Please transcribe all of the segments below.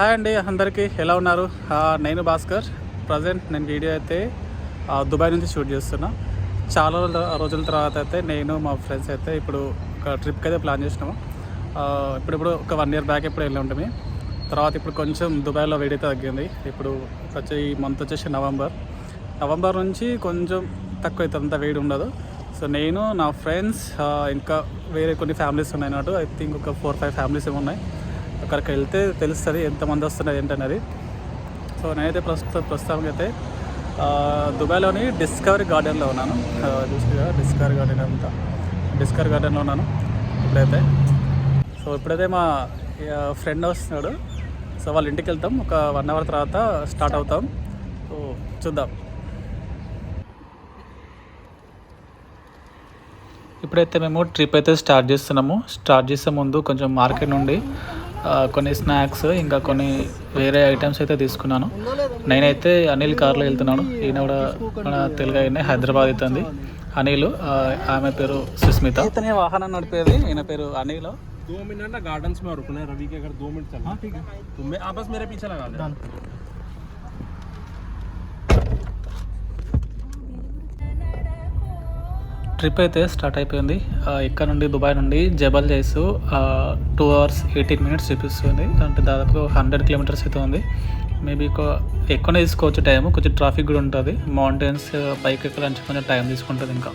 Hi అండి అందరికీ ఎలా ఉన్నారు? నేను భాస్కర్. ప్రజెంట్ నేను వీడియో అయితే దుబాయ్ నుంచి షూట్ చేస్తున్నా. చాలా రోజుల రోజుల తర్వాత అయితే నేను మా ఫ్రెండ్స్ అయితే ఇప్పుడు ఒక ట్రిప్కి అయితే ప్లాన్ చేసినాము. ఇప్పుడిప్పుడు ఒక వన్ ఇయర్ బ్యాక్ ఎప్పుడు వెళ్ళి ఉంటాము. తర్వాత ఇప్పుడు కొంచెం దుబాయ్లో వేడి అయితే తగ్గింది. ఇప్పుడు వచ్చే ఈ మంత్ వచ్చేసి నవంబర్. నవంబర్ నుంచి కొంచెం తక్కువ అయితే అంత వేడి ఉండదు. సో నేను నా ఫ్రెండ్స్ ఇంకా వేరే కొన్ని ఫ్యామిలీస్ ఉన్నాయి అన్నట్టు. ఐ థింక్ ఒక ఫోర్ ఫైవ్ ఫ్యామిలీస్ ఏమి ఉన్నాయి. అక్కడికి వెళ్తే తెలుస్తుంది ఎంతమంది వస్తున్నారు ఏంటనేది సో నేనైతే ప్రస్తుతం ప్రస్తుతానికి అయితే దుబాయ్లోని డిస్కవరీ గార్డెన్లో ఉన్నాను. ఆ, కదా డిస్కవరీ గార్డెన్ అంతా. డిస్కవరీ గార్డెన్లో ఉన్నాను ఇప్పుడైతే. సో ఇప్పుడైతే మా ఫ్రెండ్ వస్తున్నాడు. సో వాళ్ళ ఇంటికి వెళ్తాం. ఒక వన్ అవర్ తర్వాత స్టార్ట్ అవుతాం. సో చూద్దాం. ఇప్పుడైతే మేము ట్రిప్ అయితే స్టార్ట్ చేస్తున్నాము. స్టార్ట్ చేసే ముందు కొంచెం మార్కెట్ నుండి కొన్ని స్నాక్స్ ఇంకా కొన్ని వేరే ఐటమ్స్ అయితే తీసుకున్నాను నేనైతే అనిల్ కార్లో వెళ్తున్నాను ఈయన కూడా మన తెలుగు ఆయన హైదరాబాద్ అవుతుంది అనిల్ ఆ, ఆమె పేరు సుస్మిత ఇతనే వాహనం నడిపేది ఈయన పేరు అనిల్ दो मिनट ना गार्डन्स में रुकना है रवि के अगर दो मिनट चलना ठीक है तो मैं आप बस मेरे पीछे लगा ले ట్రిప్ అయితే స్టార్ట్ అయిపోయింది. ఇక్కడ నుండి దుబాయ్ నుండి జబల్ జైస్ టూ అవర్స్ ఎయిటీన్ మినిట్స్ చూపిస్తుంది. అంటే దాదాపు హండ్రెడ్ కిలోమీటర్స్ అయితే ఉంది. మేబీ ఎక్కువనే తీసుకోవచ్చు టైం కొంచెం ట్రాఫిక్ కూడా ఉంటుంది. మౌంటైన్స్ పైకి ఎక్కడానికి కొంచెం టైం తీసుకుంటుంది ఇంకా.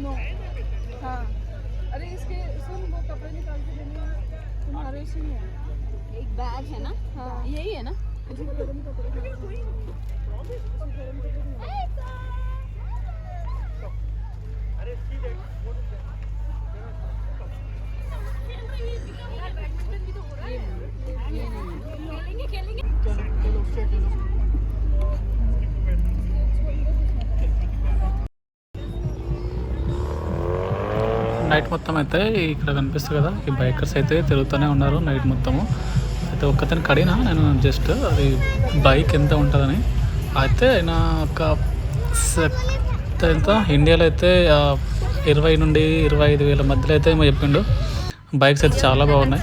शुरू करके नो हाँ। अरे इसके सुन वो कपड़े निकाल के देने तुम्हारे से ही है। एक बैग है ना? हाँ। यही है ना? इसमें నైట్ మొత్తం అయితే ఇక్కడ కనిపిస్తుంది కదా. ఈ బైకర్స్ అయితే తిరుగుతూనే ఉన్నారు నైట్ మొత్తము. అయితే ఒక్కతని కడినా నేను జస్ట్ అది బైక్ ఎంత ఉంటుందని. అయితే నా ఒక ఎంత? ఇండియాలో అయితే ఇరవై నుండి ఇరవై ఐదు వేల మధ్యలో అయితే ఏమో చెప్పిండు. బైక్స్ అయితే చాలా బాగున్నాయి.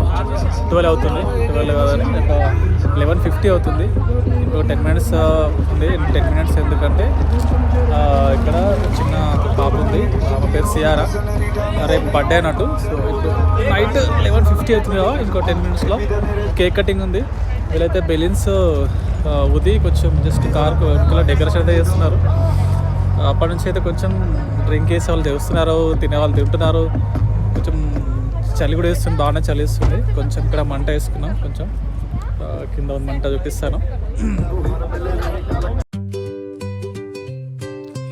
ట్వెల్వ్ అవుతుంది. ట్వెల్వ్ కాదని ఒక లెవెన్ ఫిఫ్టీ అవుతుంది. ఇంకో టెన్ మినిట్స్ ఉంది. టెన్ మినిట్స్ ఎందుకంటే ఇక్కడ చిన్న పాప ఉంది. ఆమె పేరు సియారా. రేపు బర్త్డే అన్నట్టు. సో ఇప్పుడు నైట్ లెవెన్ ఫిఫ్టీ అవుతుంది కదా ఇంకో టెన్ మినిట్స్లో కేక్ కటింగ్ ఉంది. వీళ్ళైతే బెలూన్స్ ఉది కొంచెం జస్ట్ కార్ వెనకాల డెకరేషన్ అయితే చేస్తున్నారు. అప్పటి నుంచి అయితే కొంచెం డ్రింక్ వేసే వాళ్ళు చేస్తున్నారు తినే వాళ్ళు తింటున్నారు. కొంచెం చలి కూడా వేస్తుంది బాగానే చలి వేస్తుంది. కొంచెం ఇక్కడ మంట వేసుకున్నాం కొంచెం కింద మంట చూపిస్తాను.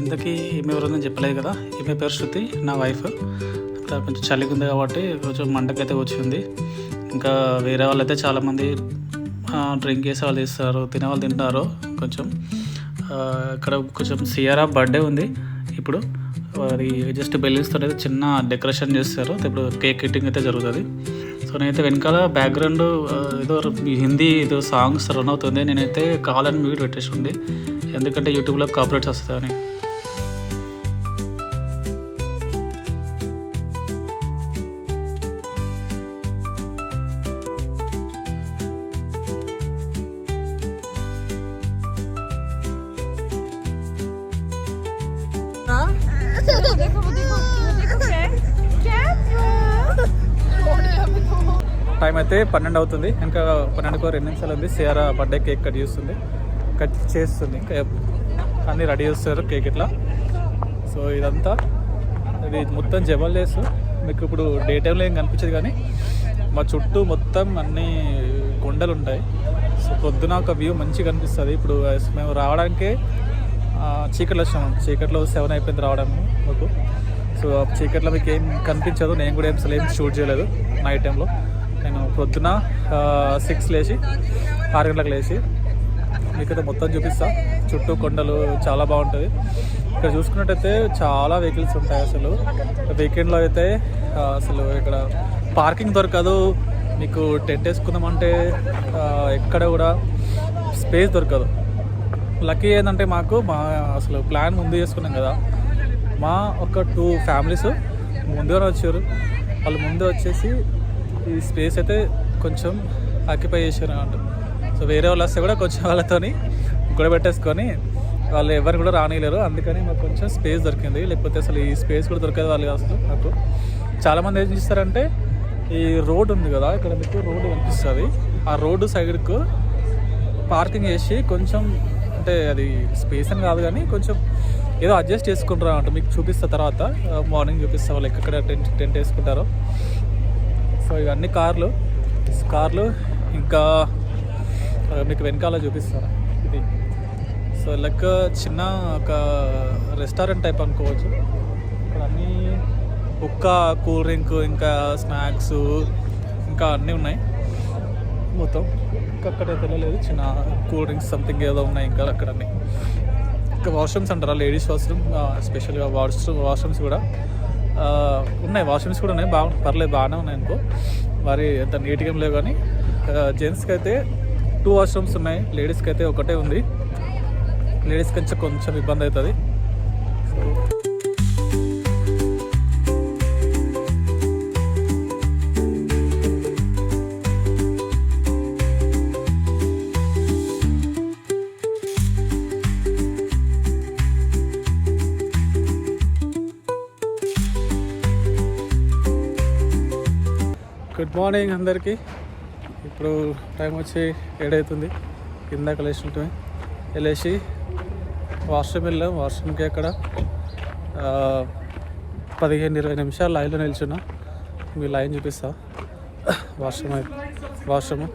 ఇంతకీ ఈమె ఎవరైనా చెప్పలేదు కదా ఈమె పేరు శృతి నా వైఫ్. కొంచెం చలిగా ఉంది కాబట్టి కొంచెం మంటకైతే వచ్చింది ఇంకా వేరే వాళ్ళు అయితే చాలామంది డ్రింక్ చేసే వాళ్ళు చేస్తారు తినే వాళ్ళు తింటారు కొంచెం ఇక్కడ కొంచెం సియారా బర్త్డే ఉంది ఇప్పుడు. వారి జస్ట్ బెలూన్స్తో అయితే చిన్న డెకరేషన్ చేస్తారు. ఇప్పుడు కేక్ కటింగ్ అయితే జరుగుతుంది. సో నేనైతే వెనకాల బ్యాక్గ్రౌండ్ ఏదో హిందీ ఏదో సాంగ్స్ రన్ అవుతుంది. నేనైతే కావాలని మ్యూట్ పెట్టేసి ఉంది. ఎందుకంటే యూట్యూబ్లో కాపరేట్స్ వస్తాయని. టైం అయితే పన్నెండు అవుతుంది. ఇంకా పన్నెండుకో రెండు నిమిషాలు ఉంది. సియారా బర్త్డే కేక్ కట్ చేస్తుంది. కట్ చేస్తుంది. ఇంకా అన్నీ రెడీ చేస్తారు కేక్ ఇట్లా. సో ఇదంతా. ఇది మొత్తం జబల్ చేస్తూ మీకు ఇప్పుడు డే టైంలో ఏం కనిపించదు కానీ మా చుట్టూ మొత్తం అన్ని కొండలు ఉంటాయి సో పొద్దున ఒక వ్యూ మంచిగా కనిపిస్తుంది. ఇప్పుడు మేము రావడానికే చీకట్లో వచ్చాము చీకట్లో సెవెన్ అయిపోయింది రావడం మాకు. సో ఆ చీకట్లో మీకు ఏం కనిపించదు. నేను కూడా ఏం అసలు ఏం షూట్ చేయలేదు నైట్ టైంలో. నేను పొద్దున సిక్స్ లేచి ఆరు గంటలకు లేచి మీకైతే మొత్తం చూపిస్తా. చుట్టూ కొండలు చాలా బాగుంటుంది. ఇక్కడ చూసుకున్నట్టయితే చాలా వెహికల్స్ ఉంటాయి అసలు. వీకెండ్లో అయితే అసలు ఇక్కడ పార్కింగ్ దొరకదు. మీకు టెంట్ వేసుకుందామంటే ఎక్కడ కూడా స్పేస్ దొరకదు. లక్కీ ఏంటంటే మాకు మా అసలు ప్లాన్ ముందు చేసుకున్నాం కదా. మా ఒక టూ ఫ్యామిలీస్ ముందుగానే వచ్చారు. వాళ్ళు ముందు వచ్చేసి ఈ స్పేస్ అయితే కొంచెం ఆక్యుపై చేశారు అంటారు సో వేరే వాళ్ళు వస్తే కూడా కొంచెం వాళ్ళతోని గొడబెట్టేసుకొని వాళ్ళు ఎవరు కూడా రానిలేరు అందుకని మాకు కొంచెం స్పేస్ దొరికింది. లేకపోతే అసలు ఈ స్పేస్ కూడా దొరికేది వాళ్ళు అసలు నాకు చాలామంది ఏం చేస్తారంటే ఈ రోడ్ ఉంది కదా ఇక్కడ మీకు రోడ్డు కనిపిస్తుంది. ఆ రోడ్డు సైడ్కు పార్కింగ్ చేసి కొంచెం అంటే అది స్పేస్ అని కాదు కానీ కొంచెం ఏదో అడ్జస్ట్ చేసుకుంటారు అంటే. మీకు చూపిస్తా తర్వాత. మార్నింగ్ చూపిస్తా వాళ్ళు ఎక్కడ టెంట్ టెంట్ వేసుకుంటారో. సో ఇవన్నీ కార్లు. కార్లు ఇంకా మీకు వెనకాల చూపిస్తాను ఇది. సో లైక్ చిన్న ఒక రెస్టారెంట్ టైప్ అనుకోవచ్చు. ఇక్కడ అన్నీ ఒక్క కూల్ డ్రింక్ ఇంకా స్నాక్స్ ఇంకా అన్నీ ఉన్నాయి. మొత్తం. ఇంకా అక్కడ తెలియలేదు చిన్న కూల్ డ్రింక్స్ సంథింగ్ ఏదో ఉన్నాయి ఇంకా అక్కడ ఇంకా వాష్రూమ్స్ అంటారా? లేడీస్ వాష్రూమ్ స్పెషల్గా వాష్రూమ్ వాష్రూమ్స్ కూడా. ఉన్నాయి. వాష్రూమ్స్ కూడా ఉన్నాయి. బాగా పర్లేదు బాగానే ఉన్నాయి అనుకో. మరి ఎంత నీట్గా ఏం లేవు కానీ జెంట్స్కి అయితే టూ వాష్రూమ్స్ ఉన్నాయి. లేడీస్కి అయితే ఒకటే ఉంది. లేడీస్కి కొంచెం కొంచెం ఇబ్బంది అవుతుంది. సో గుడ్ మార్నింగ్ అందరికీ. ఇప్పుడు టైం వచ్చి ఏడవుతుంది ఇందాక లేచినట్టు వెళ్ళేసి వాష్రూమ్ వెళ్ళాం. వాష్రూమ్కి అక్కడ పదిహేను ఇరవై నిమిషాలు లైన్లో నిల్చున్నా. మీ లైన్ చూపిస్తా. వాష్రూమ్ అయితే వాష్రూమ్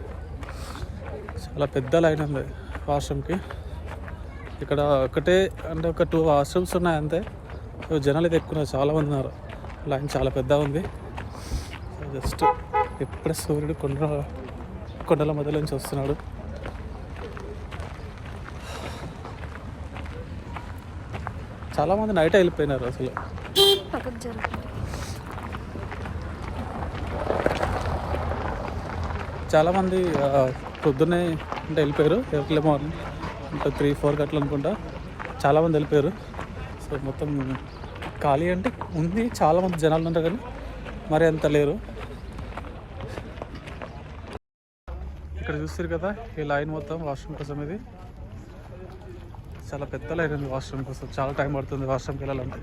చాలా పెద్ద లైన్ ఉంది వాష్రూమ్కి ఇక్కడ ఒకటే అంటే ఒక టూ వాష్రూమ్స్ ఉన్నాయి అంతే. జనాలు అయితే ఎక్కువ ఉన్నారు, చాలా మంది ఉన్నారు. లైన్ చాలా పెద్దగా ఉంది. జస్ట్ ఇప్పుడే సూర్యుడు కొండ కొండల మధ్యలో నుంచి వస్తున్నాడు. చాలామంది నైట్ వెళ్ళిపోయినారు అసలు. చాలామంది పొద్దున్నే అంటే వెళ్ళిపోయారు. ఎర్లీ మార్నింగ్ అంటే త్రీ ఫోర్ అట్లా అనుకుంటా. చాలామంది వెళ్ళిపోయారు. సో మొత్తం ఖాళీ అంటే ఉంది. చాలామంది జనాలు ఉంటారు కానీ మరి అంత లేరు. చూస్తారు కదా ఈ లైన్ మొత్తం వాష్రూమ్ కోసం ఇది. చాలా పెద్ద లైన్ ఉంది వాష్రూమ్ కోసం. చాలా టైం పడుతుంది వాష్రూమ్కి వెళ్ళాలంటే.